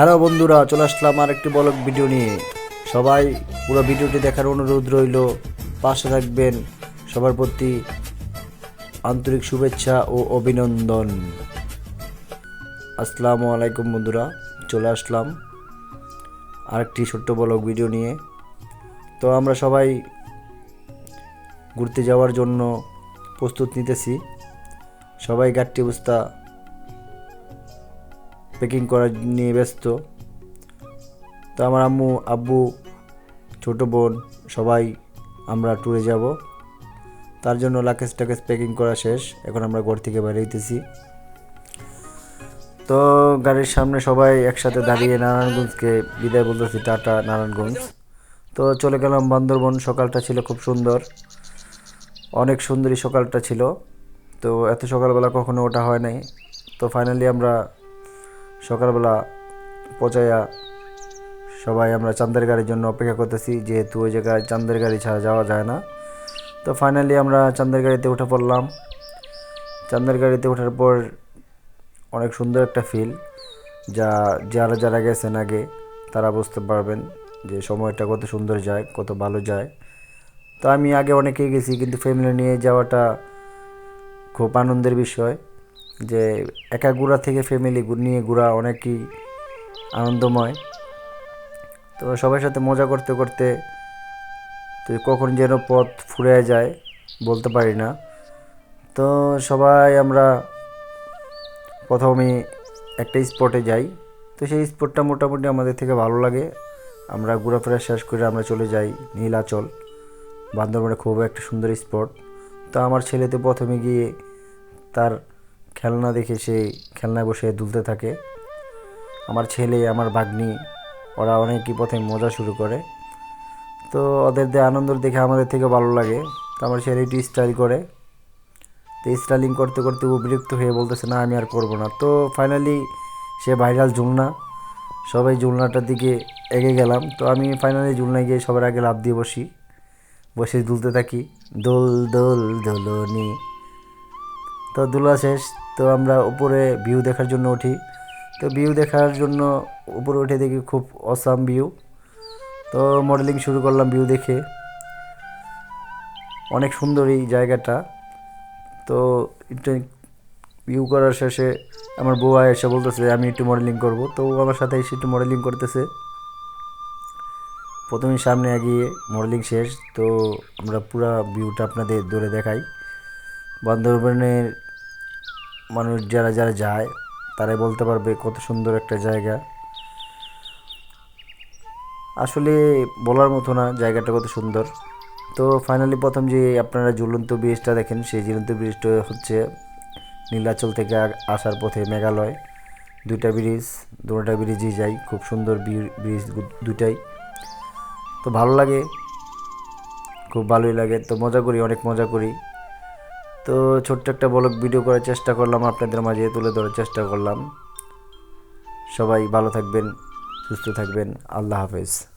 Hello বন্ধুরা, চলে আসলাম আর একটি বলক ভিডিও নিয়ে। সবাই পুরো ভিডিওটি দেখার অনুরোধ রইল, পাশে থাকবেন। সবার প্রতি আন্তরিক শুভেচ্ছা ও অভিনন্দন। আসসালামু আলাইকুম বন্ধুরা, চলে আসলাম আরেকটি ছোট্ট বলক ভিডিও নিয়ে। তো আমরা সবাই ঘুরতে যাওয়ার জন্য প্রস্তুত নিতেছি। সবাই গাঠটি অবস্থা প্যাকিং করা নিয়ে ব্যস্ত। তো আমার আম্মু, আব্বু, ছোটো বোন, সবাই আমরা ট্যুরে যাব। তার জন্য লাকেজ টাকেজ প্যাকিং করা শেষ। এখন আমরা ঘর থেকে বাইরে হইতেছি। তো গাড়ির সামনে সবাই একসাথে দাঁড়িয়ে নারায়ণগঞ্জকে বিদায় বলতেছি, টাটা নারায়ণগঞ্জ। তো চলে গেলাম বান্দরবন। সকালটা ছিল খুব সুন্দর। অনেক সুন্দরী সকালটা ছিল। তো এত সকালবেলা কখনো ওটা হয় নাই। তো ফাইনালি আমরা সকালবেলা পচাইয়া সবাই আমরা চান্দের গাড়ির জন্য অপেক্ষা করতেছি, যেহেতু ওই জায়গায় চান্দের গাড়ি ছাড়া যাওয়া যায় না। তো ফাইনালি আমরা চান্দের গাড়িতে উঠে পড়লাম। চান্দের গাড়িতে ওঠার পর অনেক সুন্দর একটা ফিল যা যারা যারা গেছেন আগে, তারা বুঝতে পারবেন যে সময়টা কত সুন্দর যায়, কত ভালো যায়। তো আমি আগে অনেকেই গেছি, কিন্তু ফ্যামিলি নিয়ে যাওয়াটা খুব আনন্দের বিষয়। যে একা ঘোরা থেকে ফ্যামিলি নিয়ে ঘোরা অনেকই আনন্দময়। তো সবার সাথে মজা করতে করতে তো কখন যেন পথ ফুরে যায় বলতে পারি না। তো সবাই আমরা প্রথমে একটা স্পটে যাই। তো সেই স্পটটা মোটামুটি আমাদের থেকে ভালো লাগে। আমরা ঘোরাফেরা শেষ করে আমরা চলে যাই নীলাচল। বান্দরবনে খুব একটা সুন্দর স্পট তো আমার ছেলে তো প্রথমে গিয়ে তার খেলনা দেখে সে খেলনায় বসে দুলতে থাকে। আমার ছেলে, আমার ভাগ্নি, ওরা অনেকই পথে মজা শুরু করে। তো ওদের দিয়ে আনন্দ দেখে আমাদের থেকে ভালো লাগে। তো আমার ছেলে একটু স্টাইল করে। তো স্টাইলিং করতে করতে ও বিরক্ত হয়ে বলতেছে, না, আমি আর করব না। তো ফাইনালি সে ভাইরাল জুলনা সবাই জুলনাটার দিকে এগিয়ে গেলাম। তো আমি ফাইনালি জুলনায় গিয়ে সবার আগে লাভ দিয়ে বসি। বসে দুলতে থাকি। দোল দোল, দোলনি। তো দুলা শেষ। তো আমরা উপরে ভিউ দেখার জন্য উঠি। তো ভিউ দেখার জন্য উপরে উঠে দেখি খুব অসাম ভিউ তো মডেলিং শুরু করলাম ভিউ দেখে। অনেক সুন্দর এই জায়গাটা। তো একটু ভিউ করার শেষে আমার বউ এসে বলতেছে, আমি একটু মডেলিং করব। তো ও আমার সাথে এসে একটু মডেলিং করতেছে। প্রথমে সামনে এগিয়ে মডেলিং শেষ। তো আমরা পুরা ভিউটা আপনাদের দূরে দেখাই। বান্দরবনের মানুষ যারা যারা যায়, তারাই বলতে পারবে কত সুন্দর একটা জায়গা। আসলে বলার মতো না, জায়গাটা কত সুন্দর। তো ফাইনালি প্রথম যে আপনারা ঝুলন্ত ব্রিজটা দেখেন, সেই ঝুলন্ত ব্রিজটা হচ্ছে নীলাচল থেকে আসার পথে মেঘালয়। দুইটা ব্রিজ দুটা ব্রিজই যাই খুব সুন্দর ব্রিজ দুটাই তো ভালো লাগে, খুব ভালোই লাগে। তো মজা করি, অনেক মজা করি। তো ছোট্ট একটা বলক ভিডিও করার চেষ্টা করলাম, আপনাদের মাঝে তুলে ধরার চেষ্টা করলাম। সবাই ভালো থাকবেন, সুস্থ থাকবেন, আল্লাহ হাফেজ।